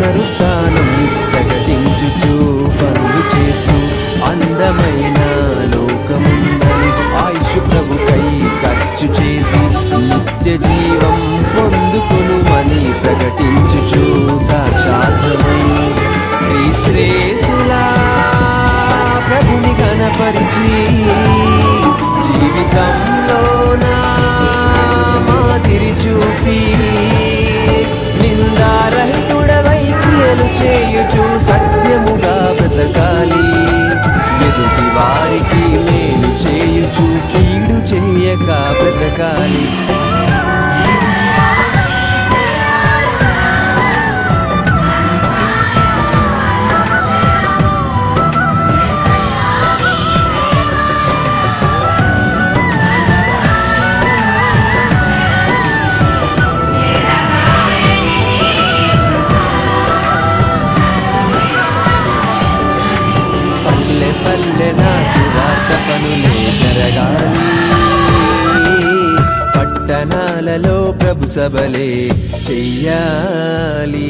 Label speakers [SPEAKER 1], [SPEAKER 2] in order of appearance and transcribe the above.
[SPEAKER 1] పునరుత్నం ప్రకటించుచు. ఎదుటి వారికి మేలు చేయుచు కీడు చేయక బ్రతకాలి. సభలలో ప్రభు సభలే చెయ్యాలి.